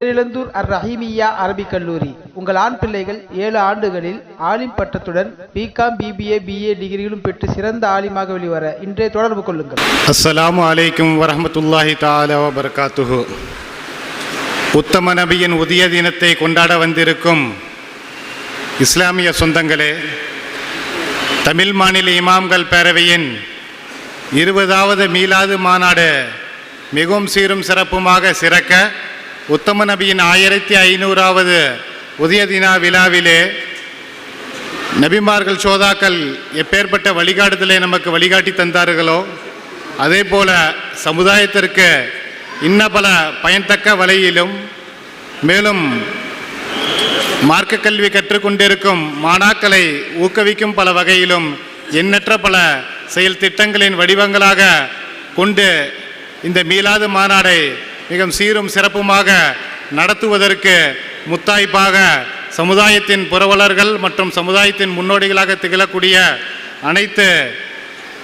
பேரிழந்தூர் அர் ரஹீமியா அரபிக் கல்லூரி. உங்கள் ஆண் பிள்ளைகள் ஏழு ஆண்டுகளில் ஆலிம் பட்டத்துடன் பிகாம் பிபிஏ பிஏ டிகிரிகளும் பெற்று சிறந்த ஆலிமாக வெளிவர இன்றைய தொடர்பு கொள்ளுங்கள். அஸ்ஸலாமு அலைக்கும் வரமத்துல்லாஹி தாலா வபரகாத்துஹு. உத்தம நபியின் உதய தினத்தை கொண்டாட வந்திருக்கும் இஸ்லாமிய சொந்தங்களே தமிழ் மாநில இமாம்கள் பேரவையின் இருபதாவது மீலாது மாநாடு மிகவும் சீரும் சிறப்புமாக சிறக்க உத்தம நபியின் ஆயிரத்தி ஐநூறாவது உதய தினா விழாவிலே நபிமார்கள் சோதாக்கள் எப்பேற்பட்ட வழிகாட்டுதலை நமக்கு வழிகாட்டி தந்தார்களோ அதே போல சமுதாயத்திற்கு இன்ன பல பயன்தக்க வழியிலும் மேலும் மார்க்க கல்வி கற்றுக்கொண்டிருக்கும் மாணாக்களை ஊக்குவிக்கும் பல வகையிலும் எண்ணற்ற பல செயல் திட்டங்களின் வடிவங்களாக கொண்டு இந்த மீளாது மாநாடை மிகவும் சீரும் சிறப்புமாக நடத்துவதற்கு முத்தாய்ப்பாக சமுதாயத்தின் புரவலர்கள் மற்றும் சமுதாயத்தின் முன்னோடிகளாக திகழக்கூடிய அனைத்து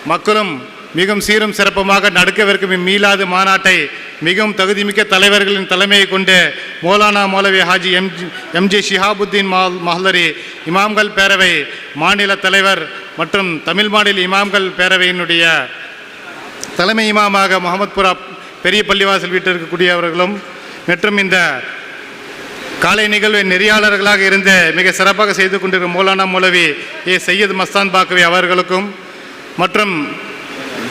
மக்களும் மிகவும் சீரும் சிறப்புமாக நடக்கவிருக்கும் இம்மீளாது மாநாட்டை மிகவும் தகுதிமிக்க தலைவர்களின் தலைமையை கொண்டு Maulana Moulavi Haji M M G Shihabuddeen மா- இமாம்கள் பேரவை மாநில தலைவர் மற்றும் தமிழ் மாநில இமாம்கள் பேரவையினுடைய தலைமை இமாமாக முகமத்புரா பெரிய பள்ளிவாசல் வீட்டில் இருக்கக்கூடியவர்களும் மற்றும் இந்த காலை நிகழ்வின் நெறியாளர்களாக இருந்து மிக சிறப்பாக செய்து கொண்டிருக்கும் மௌலானா மூலவி ஏ சையத் மஸ்தான் பாக்கவி அவர்களுக்கும் மற்றும்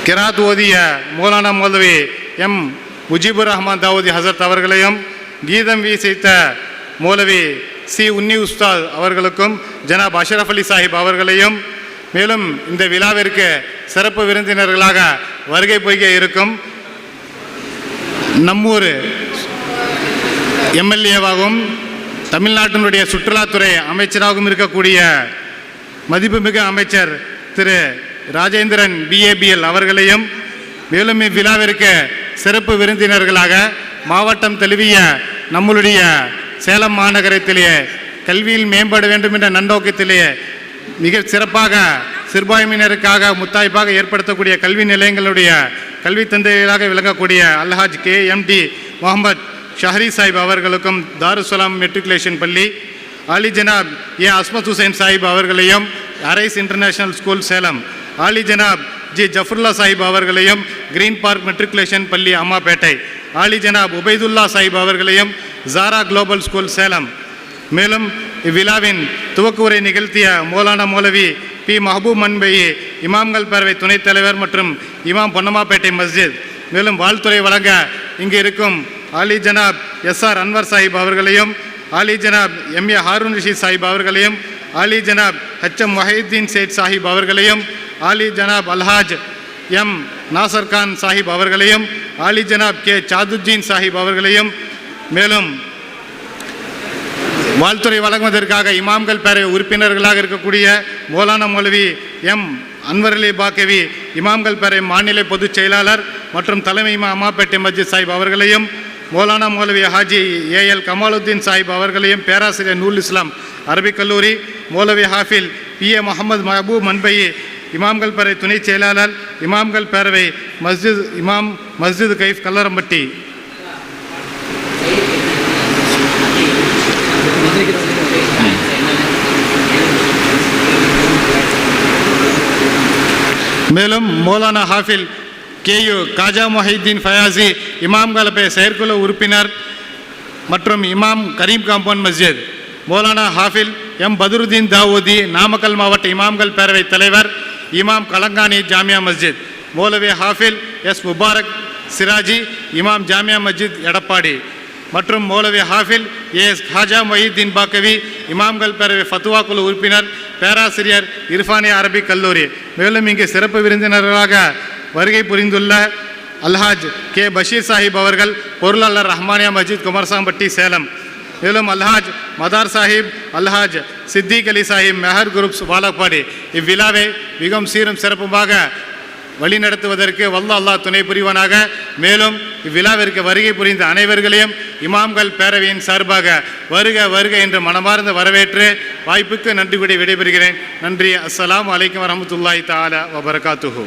கிராத் ஓதிய மௌலானா மௌலவி எம் முஜிபுர் ரஹ்மான் தாவூதி ஹசரத் அவர்களையும் கீதம் வீசித்த மௌலவி சி உன்னி உஸ்தாத் அவர்களுக்கும் ஜனாப் அஷரஃப் அலி சாஹிப் அவர்களையும் மேலும் இந்த விழாவிற்கு சிறப்பு விருந்தினர்களாக வருகை புரிய இருக்கும். நம்மூர் எம்எல்ஏவாகவும் தமிழ்நாட்டினுடைய சுற்றுலாத்துறை அமைச்சராகவும் இருக்கக்கூடிய மதிப்புமிகு அமைச்சர் திரு ராஜேந்திரன் பிஏபிஎல் அவர்களையும் மேலும் இவ்விழாவிற்கு சிறப்பு விருந்தினர்களாக மாவட்டம் தழுவிய நம்மளுடைய சேலம் மாநகரத்திலேயே கல்வியில் மேம்பட வேண்டும் என்ற நன்னோக்கத்திலேயே மிக சிறப்பாக சிறுபான்மையினருக்காக முத்தாய்ப்பாக ஏற்படுத்தக்கூடிய கல்வி நிலையங்களுடைய கல்வி தந்தைகளாக விளங்கக்கூடிய அல்ஹாஜ் கே எம்டி முகமது ஷஹரி சாஹிப் அவர்களுக்கும் தாருசலாம் மெட்ரிகுலேஷன் பள்ளி ஆலி ஜனாப் ஏ. அஸ்மத் ஹுசைன் சாஹிப் அவர்களையும் அரைஸ் இன்டர்நேஷனல் ஸ்கூல் சேலம் ஆலி ஜனாப் ஜி. ஜஃபருல்லா சாஹிப் அவர்களையும் கிரீன் பார்க் மெட்ரிகுலேஷன் பள்ளி அம்மாப்பேட்டை ஆலி ஜனாப் உபைதுல்லா சாஹிப் அவர்களையும் ஜாரா குளோபல் ஸ்கூல் சேலம். மேலும் இவ்விழாவின் துவக்க உரை நிகழ்த்திய மோலானா மௌலவி பி மஹபூப் மன்பையி இமாம்கள் பேரவை துணைத் தலைவர் மற்றும் இமாம் பொன்னமாப்பேட்டை மஸ்ஜித். மேலும் வாழ்த்துறை வழங்க இங்கு இருக்கும் ஆலி ஜனாப் எஸ் ஆர் அன்வர் சாஹிப் அவர்களையும் ஆலி ஜனாப் எம் ஏ ஹாரூன் ரஷீத் சாஹிப் அவர்களையும் ஆலி ஜனாப் ஹச் எம் வஹீத்தீன் சேட் சாஹிப் அவர்களையும் ஆலி ஜனாப் அல்ஹாஜ் எம் நாசர் கான் சாஹிப் அவர்களையும் ஆலி ஜனாப் கே சாதுஜீன் சாஹிப் அவர்களையும் மேலும் வாழ்த்துறை வழங்குவதற்காக இமாம்கள் பேரவை உறுப்பினர்களாக இருக்கக்கூடிய மோலான மௌலவி எம். அன்வரலி பாக்கவி இமாம்கள் பேரவை மாநில பொதுச் செயலாளர் மற்றும் தலைமை இமா அம்மாப்பேட்டை மஸ்ஜித் சாஹிப் அவர்களையும் மௌலானா மௌலவி ஹாஜி ஏஎல் கமாலுத்தீன் சாஹிப் அவர்களையும் பேராசிரியர் நூல் இஸ்லாம் அரபிக் கல்லூரி மௌலவி ஹாஃபில் பி. ஏ. முகமது மஹபூப் மன்பையி இமாம்கள் பேரவை துணைச் செயலாளர் இமாம்கள் பேரவை மஸ்ஜித் இமாம் மஸ்ஜித் கைஃப் கல்லரம்பட்டி. மேலும் மௌலானா ஹாஃபில் கேயு காஜா மொஹிதீன் ஃபயாசி இமாம் கலப்பை செயற்குழு உறுப்பினர் மற்றும் இமாம் கரீம் காம்பவுண்ட் மஸ்ஜித். மௌலானா ஹாஃபில் எம் பதுருதீன் தாவூதி நாமக்கல் மாவட்ட இமாம்கள் பேரவைத் தலைவர் இமாம் கலங்கானி ஜாமியா மஸ்ஜித். மௌலவி ஹாஃபில் எஸ் முபாரக் சிராஜி இமாம் ஜாமியா மஸ்ஜித் எடப்பாடி. மற்றும் மௌலவி ஹாஃபில் ஏஎஸ் ஹாஜா மொஹிதீன் பாக்கவி இமாம்கள் பேரவை ஃபத்துவா குழு உறுப்பினர் பேராசிரியர் இர்ஃபானி அரபிக் கல்லூரி. மேலும் இங்கு சிறப்பு விருந்தினர்களாக வருகை புரிந்துள்ள அல்ஹாஜ் கே பஷீர் சாஹிப் அவர்கள் பொருளாளர் ரஹ்மானியா மஸ்ஜித் குமாரசாம்பட்டி சேலம். மேலும் அல்ஹாஜ் மதார் சாஹிப் அல்ஹாஜ் சித்திக் அலி சாஹிப் மெஹர் குரூப்ஸ் வாலப்பாடி இவ்விழாவை மிகவும் சீரும் சிறப்புமாக வழிநடத்துவதற்கு வல்ல அல்லாஹ் துணை புரிவானாக. மேலும் இவ்விழாவிற்கு வருகை புரிந்த அனைவர்களையும் இமாம்கள் பேரவையின் சார்பாக வருக வருக என்று மனமார்ந்த வரவேற்று வாய்ப்புக்கு நன்றி கூடி விடைபெறுகிறேன். நன்றி. அஸ்லாம் அலைக்கும் வரமத்துல்லாய் தாலா வபர்காத்துஹூ.